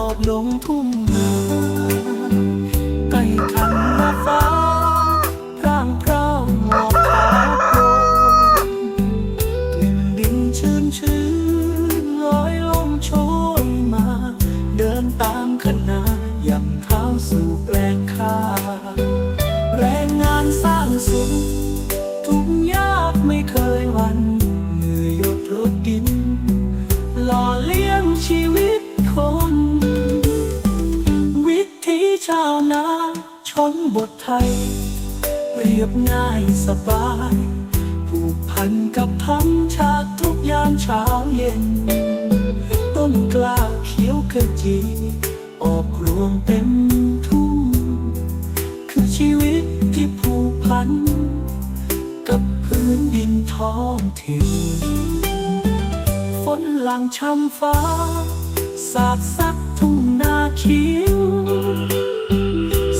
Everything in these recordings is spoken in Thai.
อดลงทุ่งนาใกล้คันหน้าฟ้าร่างพร้าวหมอกขาวโพลนกลิ่นดินชื้นชื้นลอยลมโชยมา เดินตามคณะย่ำเท้าสู่แปลงข้าวแรงงานสร้างสุขทุกยากไม่เคยหวันเหนื่อยหยดรดดิน หล่อเลี้ยงชีวิต คนวิถีชาวนาชนบทไทย เรียบง่ายสบาย ผูกพันกับธรรมชาติทุกยามเช้าเย็น ต้นกล้าเขียวขจี ออกรวงเต็มทุ่ง คือชีวิตที่ผูกพัน กับพื้นดินท้องถิ่นฝนหลังช่ำฟ้าาดซักทุ่งนาเขียว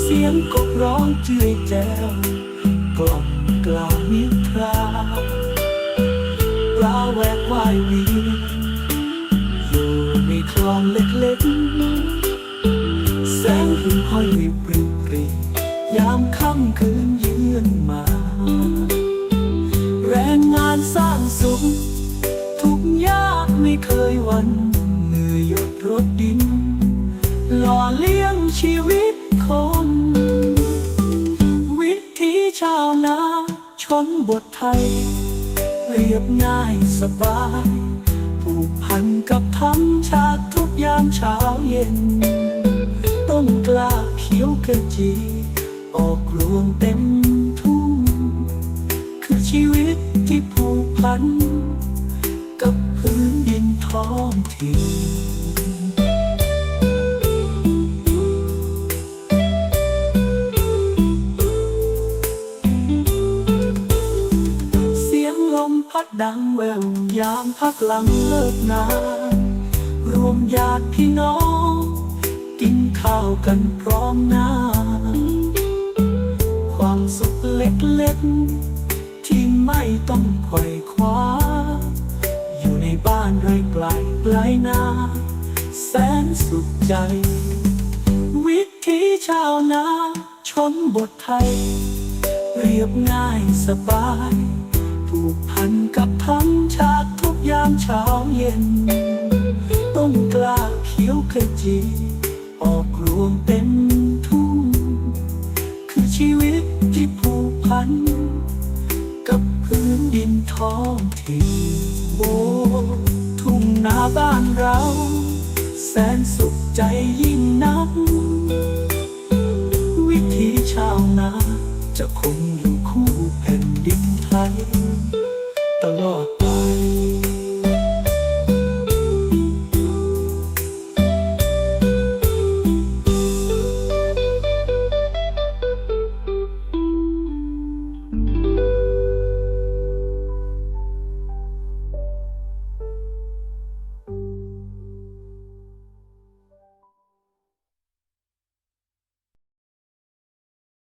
เสียงกบร้องเจือยแจวกล่อมกล่าวนิทราปลาแวกว่ายเวียนอยู่ในคลองเล็กๆ แสงหิ่งห้อยริบริบรียามค่ำคืนเยือนมา แรงงานสร้างสุขทุกยากไม่เคยวันเหนื่อยหยด รดดิน หล่อเลี้ยงชีวิตคน วิถีชาวนาชนบทไทย เรียบง่ายสบาย ผูกพันกับธรรมชาติทุกยามเช้าเย็น ต้นกล้าเขียวขจี ออกรวงเต็มทุ่ง คือชีวิตที่ผูกพัน กับพื้นดินท้องถิ่น พัดดังแววยามพักหลังเลิกงานรวมญาติพี่น้อง กินข้าวกันพร้อมหน้า ความสุขเล็กๆ ที่ไม่ต้องไขว่คว้า อยู่ในบ้านไกลไกลไกลนาแสนสุขใจ วิถีชาวนาชนบทไทย เรียบง่ายสบาย ผูกพันกับธรรมชาติทุกยามเช้าเย็น ต้นกล้าเขียวขจี ออกรวงเต็มทุ่ง คือชีวิตที่ผูกพัน กับพื้นดินท้องถิ่นโบทุ่งนาบ้านเรา แสนสุขใจยิ่งนัก วิถีชาวนาจะคงอยู่คู่ แผ่นดินไทยตลอด